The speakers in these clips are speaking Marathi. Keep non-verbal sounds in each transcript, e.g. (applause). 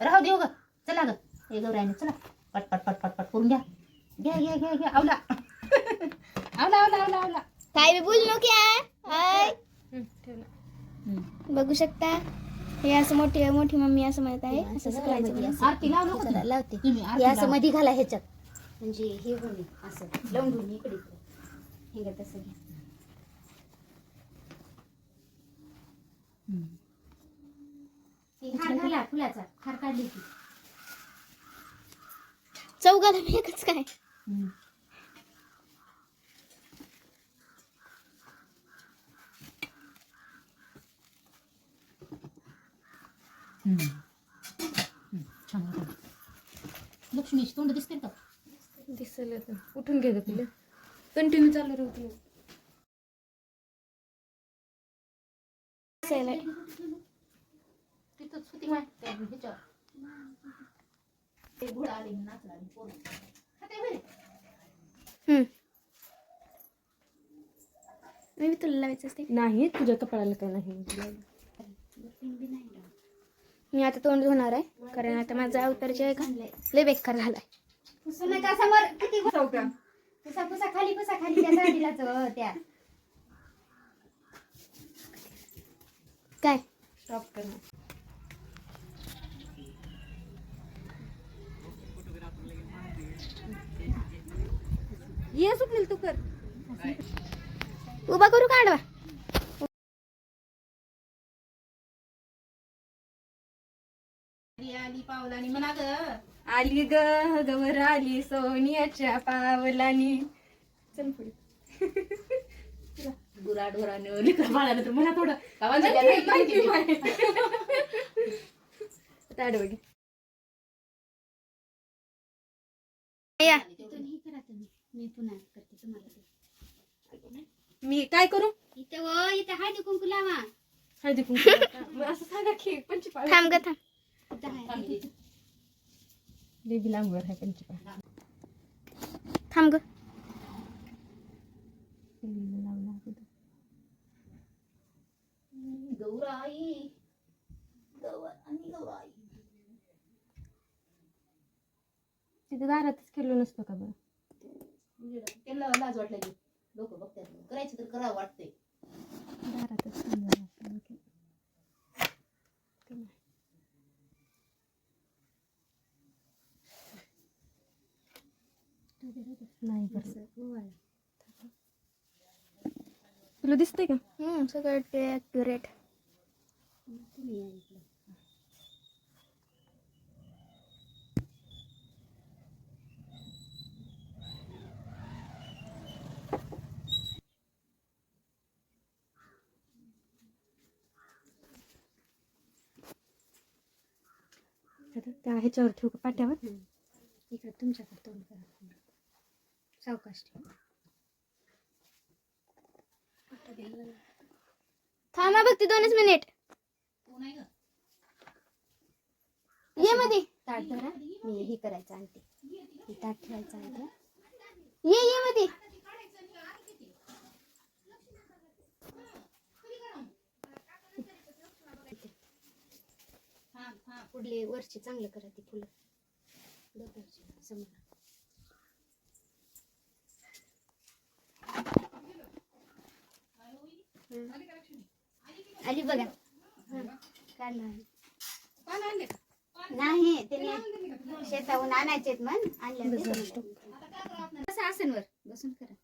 राहू देऊ ग चला ग. हे गौरायने चला. पट पट पट पट पट करून घ्या. घ्या घ्या घ्या घ्या. आवला. (laughs) आवला आवला आवला आवला. काय बी बोल नको हाय. बघू शकता. हे असं मोठी मोठी मम्मी असं म्हणत आहे. असं करायचं. आरती लाव नको चला, लावते. तुम्ही हे आरती असं लावा. मध्ये घाला ह्याच्यात. म्हणजे हे होईल असं. लावून घेऊन इकडे इकडे. हे घ्या तसं घ्या. हार घाला फुलाचा. हार काढली की चौघाला मी एकच काय. लक्ष्मीची तोंड दिसते का? दिसलं उठून घे तुला. कंटिन्यू चालू राहू तुला असायला. तिथंच होती माय त्या ह्याच्यावर. ते घोडा आले नाचला आणि पोरं. खाते बरे. हम्म. मी बी तुला लावायचं असते. नाही तुझ्या कपाळाला काय नाही. मी आता तोंड धुणार आहे कारण आता माझा अवतार जे आहे का लय बेकार झालाय. पुसू नका समोर? किती पुसा पुसा खाली पुसा खाली त्या त्या. काय? स्टॉप कर. ये स्वप्नील तू कर. उभा करू काढवा आली आली पावलानी म्हणा ग. आली ग गवर आली सोनियाच्या पावलानी. चल पुढे. (laughs) गुरा ढोरानं लेकर बाळानं तर म्हणा थोडं. नाही माहिती. आता आडवं घे. या. तिथून हे करा तुम्ही मी पुन्हा करते तुम्हाला मी काय करू? इथं हो इथं हळदी कुंकू लावा. हळदी कुंकू मग असं सांगा की पंचपाळ थांब ग थांब. इथं आहे. बेबी लांबवर आहे पंचपाळ. थांब ग. लावला अगोदर. गौराई गौर आणि गौराई. तिथे दारातच केलो नसतो का बरं? त्यांना लाज वाटल्या की लोक बघतात करायचं तर करावं वाटतंय. नाही. तुला दिसतंय का? हम्म सगळं ॲक्युरेट त्या ह्याच्यावर ठेवू का पाट्यावर? इकडं तुमच्याकडे तोंड करा. सावकाश ठेवा. थांबा बघते दोनच मिनिट. ये मध्ये ताट धरा. मी हे करायचं आणते ताट ठेवायचं आणते ये ये मध्ये हा पुढले वरचे चांगलं करा ते फुलं. दोघांचे समोर आली बघा. आहे. नाही त्याने शेताहून आणायचे मन आणल्या कसं आसनवर बसून करा.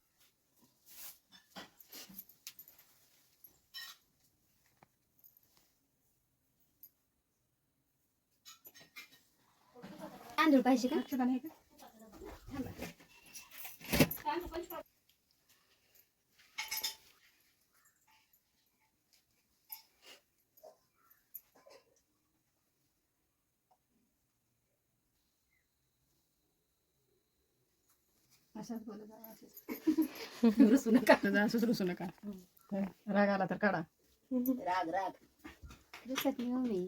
तांदूळ पाहिजे का अशाच बोलत जा, असंच. रुसू नका असंच रुसू नका राग आला तर काढा राग राग दिसत नाही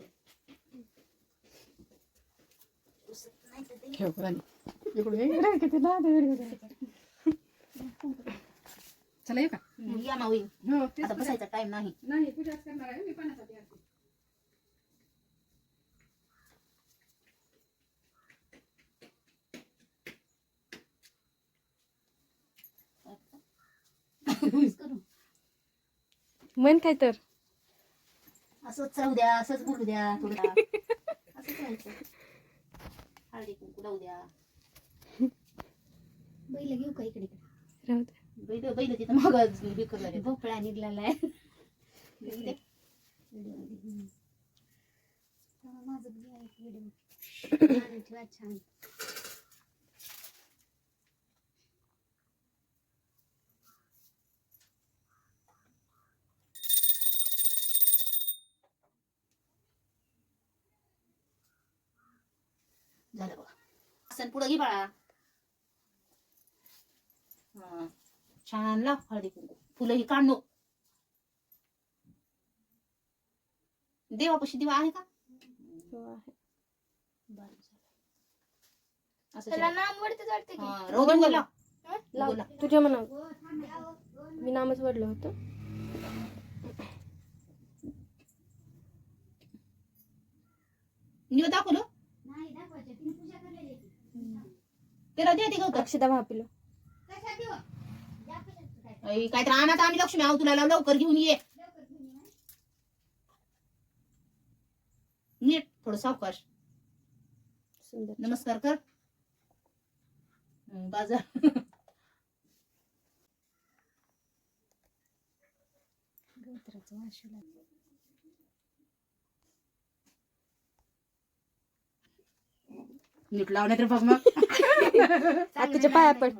या. टाइम आहे मन (laughs) काय तर. असंच चालू द्या असंच बोलू द्या थोडं. (laughs) असं लावू द्या. बैल घेऊ का इकडे? राहू बैल बैल तिथं मग बिकर झाले भोपळा निघलेला आहे माझं (coughs) छान झालं बघा असं पुढं घे बाळा. हा. छान लाव हळदी कुंकू. फुलं ही काढ नको. देवापाशी दिवा आहे का? त्याला. नाम वरतीच वाटते लाव. बोला. तुझ्या मनावर. मी नामच वडलं होतं. निवड दाखवलं नाही दाखवायचं तिने पूजा करलेली आहे ती. ते गवतात अक्षदा भापिलो कशात देऊ द्या कशात काय? तर आणत आणि लक्ष्मी. आहो तुला लवकर घेऊन ये. हं. नीट थोडं सावकाश. सुंदर. नमस्कार कर. बाजार. नीट लाव नाही तर बघ मग. आत्याच्या पाया पड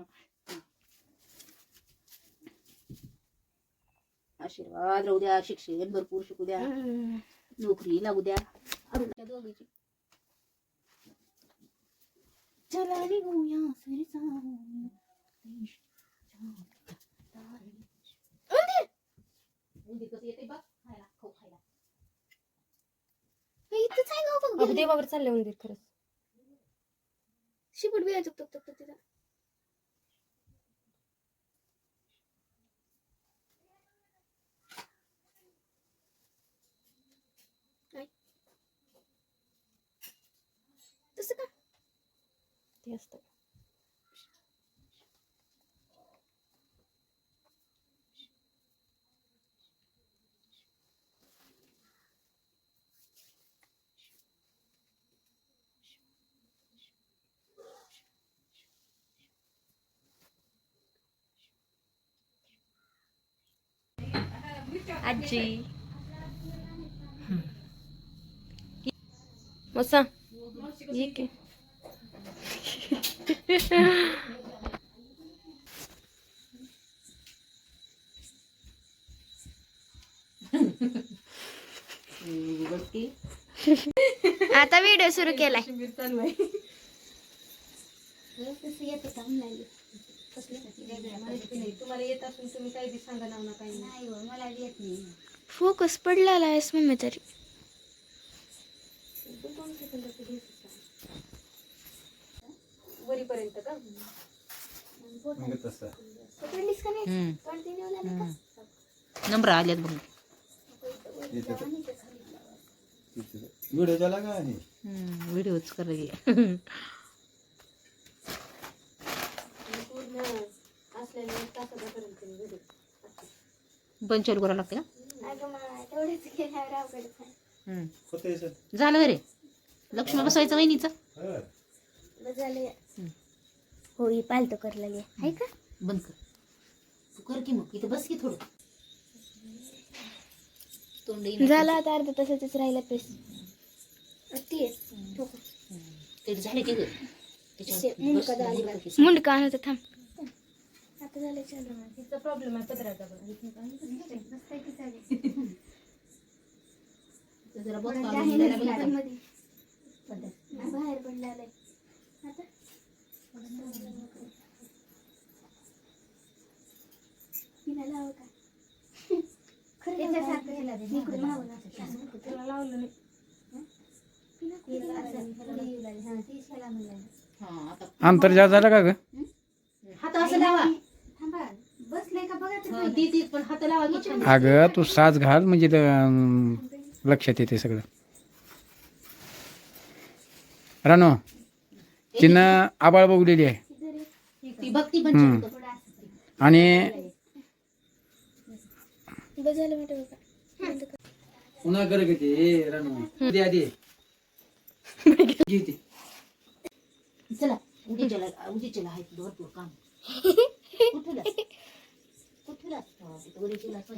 आशीर्वाद राहू द्या शिक्षण भरपूर शिकू द्या. नोकरी लागू द्या. अरुणच्या दोघीची. चला निघूया देवावर चालले उंदीर खरंच. शिपूट बी आहे टक तिथं काय? तसं का? ते असतं आजी. मसा ये की. हं, बघ की आता व्हिडिओ सुरू केलाय. (laughs) तुम्हाला येत असून तुम्ही काही बी सांगा नाव ना काही नाही हो मला येत नाही? फोकस आहेस मम्मी तरी वरीपर्यंत का? मग तसं पकडलीस का नाही हं. कंटिन्यू का नंबर आल्यात बघ व्हिडिओ झाला का हे? व्हिडिओच कर (laughs) पंचायत करावं लागते का झालं रे. लक्ष्मी बसवायचं वहिनीचं? बस झालं हो ही पालतो कर लागली. आहे का? बंद कर. तू कर की मग. इथं बस की थोडं. झालं आता अर्धा तासाचंच राहिलं पेस ती झाले की मुंडका आणतो थांब. चालू तिचा प्रॉब्लेम आहे जरा बघ बाहेर आता? तिला लावं का? लावलं नाही. हा. हा, अंतर जास्त झालं का ग हात असं लावा थांबा पण हात लावा की छान. अगं तू साज घाल म्हणजे अं, लक्षात येते सगळं. रानो तिनं आबाळ बघलेली आहे. ती भक्ती पण हम्म. छान थोडं असं. आणि. पुन्हा कर ए रानू. आधी (laughs) चला उद्याच्याला उद्याच्याला आहे भरपूर काम. (laughs) कुठून असतो? ओरिजिनल असं